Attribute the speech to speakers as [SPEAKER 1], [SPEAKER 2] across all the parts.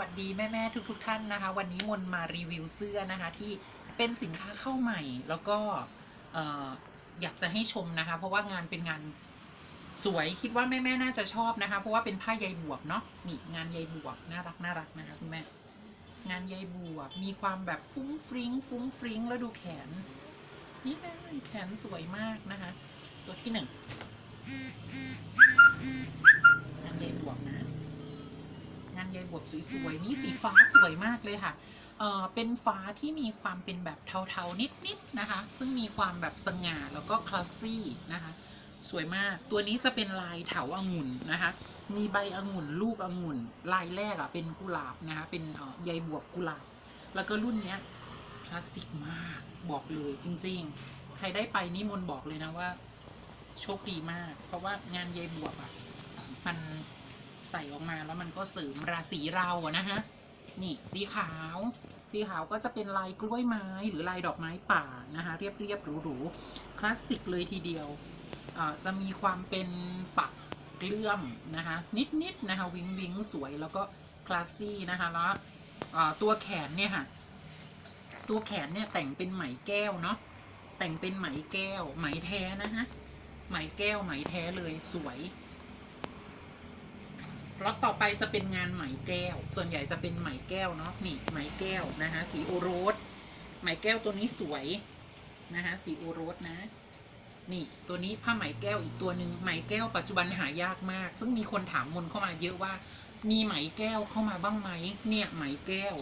[SPEAKER 1] วัสดีแม่ๆทุกๆทท่านนะคะ วันนี้มนมารีวิวเสื้อนะคะ ที่เป็นสินค้าเข้าใหม่ แล้วก็เอ่อยากจะให้ชมนะคะ เพราะว่างานเป็นงานสวยคิดว่าแม่ๆน่าจะชอบนะคะ เพราะว่าเป็นผ้าใยบวบเนาะนี่งานใยบวบน่ารักน่ารักนะคะคุณแม่งานใยบวบมีความแบบฟุ้งฟริ้งฟุ้งฟริ้งแล้วดูแขนนี่แม่แขนสวยมากนะคะ ตัวที่หนึ่งงานใยบวบนะานใยบวบสวยๆ นี่สีฟ้าสวยมากเลยค่ะ เออเป็นฟ้าที่มีความเป็นแบบเทาๆ นิดๆ นะคะ ซึ่งมีความแบบสง่าแล้วก็คลาสซี่นะคะ สวยมาก ตัวนี้จะเป็นลายเถาองุ่นนะคะ มีใบองุ่นลูกองุ่น ลายแรกอะ่ะเป็นกุหลาบนะคะ เป็นใยบวบกุหลาบ แล้วก็รุ่นเนี้ยคลาสสิกมาก บอกเลยจริงๆ ใครได้ไปนี่มนบอกเลยนะว่าโชคดีมาก เพราะว่างานใยบวบอะ่ะมัน ใส่ออกมาแล้วมันก็เสริมราศีเราอะนะฮะ นี่สีขาว สีขาวก็จะเป็นลายกล้วยไม้หรือลายดอกไม้ป่านะคะเรียบเรียบๆหรูๆคลาสสิกเลยทีเดียวจะมีความเป็นปักเลื่อมนะคะนิดๆนะคะวิงวิงสวยแล้วก็คลาสซี่นะคะแล้วตัวแขนเนี่ยค่ะตัวแขนเนี่ยแต่งเป็นไหมแก้วเนาะแต่งเป็นไหมแก้วไหมแท้นะฮะไหมแก้วไหมแท้เลยสวย ล็อตต่อไปจะเป็นงานไหมแก้ว ส่วนใหญ่จะเป็นไหมแก้วเนาะนี่ไหมแก้วนะคะสีโอโรสไหมแก้วตัวนี้สวยนะคะสีโอโรสนะ นี่ตัวนี้ผ้าไหมแก้วอีกตัวหนึ่งไหมแก้วปัจจุบันหายากมาก ซึ่งมีคนถามมนเข้ามาเยอะว่า มีไหมแก้วเข้ามาบ้างไหมเนี่ยไหมแก้ว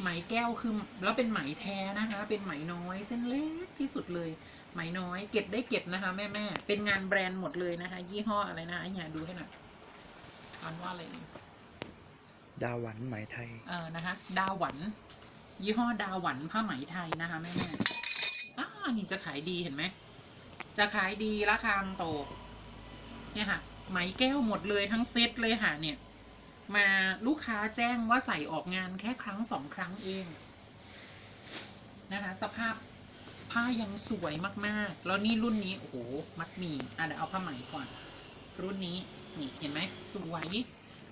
[SPEAKER 1] ไหมแก้วคือแล้วเป็นไหมแท้นะคะ เป็นไหมน้อยเส้นเล็กที่สุดเลยไหมน้อยเก็บได้เก็บนะคะ แม่แม่เป็นงานแบรนด์หมดเลยนะคะ ยี่ห้ออะไรนะไอ้เนี่ยดูให้หน่อย อ่านว่าอะไร
[SPEAKER 2] ดาวหวันไหมไทย
[SPEAKER 1] เออนะคะ ดาวหวัน ยี่ห้อดาวหวันผ้าไหมไทยนะคะแม่แม่ๆอ้านี่จะขายดีเห็นไหม จะขายดีราคาโตเนี่ยค่ะ ไหมแก้วหมดเลยทั้งเซตเลยค่ะ เนี่ย มาลูกค้าแจ้งว่าใส่ออกงานแค่ครั้งสองครั้งเอง นะคะ สภาพผ้ายังสวยมากๆ แล้วนี่รุ่นนี้ โอ้โห มัดหมีอะเดี๋ยวเอาผ้าไหมก่อน รุ่นนี้ นี่เห็นไหมสวย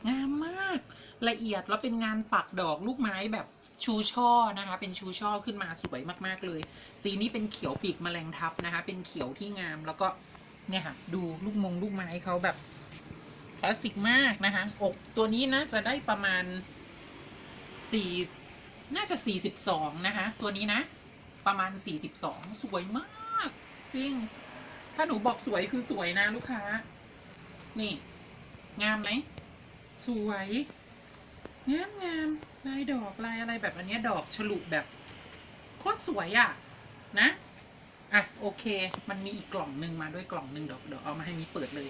[SPEAKER 1] งามมากละเอียดแล้วเป็นงานปักดอกลูกไม้แบบชูช่อนะคะ เป็นชูช่อขึ้นมาสวยมาก ๆ เลย สีนี้เป็นเขียวปีกแมลงทับนะคะ เป็นเขียวที่งามแล้วก็เนี่ยค่ะดูลูกมงลูกไม้เขาแบบคลาสสิกมากนะคะ อกตัวนี้นะจะได้ประมาณสี่น่าจะสี่สิบสองนะคะ ตัวนี้นะ ประมาณสี่สิบสองสวยมาก จริง ถ้าหนูบอกสวยคือสวยนะลูกค้า นี่ งามไหม สวย งามงามลายดอกลายอะไรแบบอันเนี้ยดอกฉลุแบบโคตรสวยอะ่ะ นะ อะ โอเค มันมีอีกกล่องหนึ่งมาด้วยกล่องหนึ่งเดี๋ยวเดี๋ยวเอามาให้มีเปิดเลย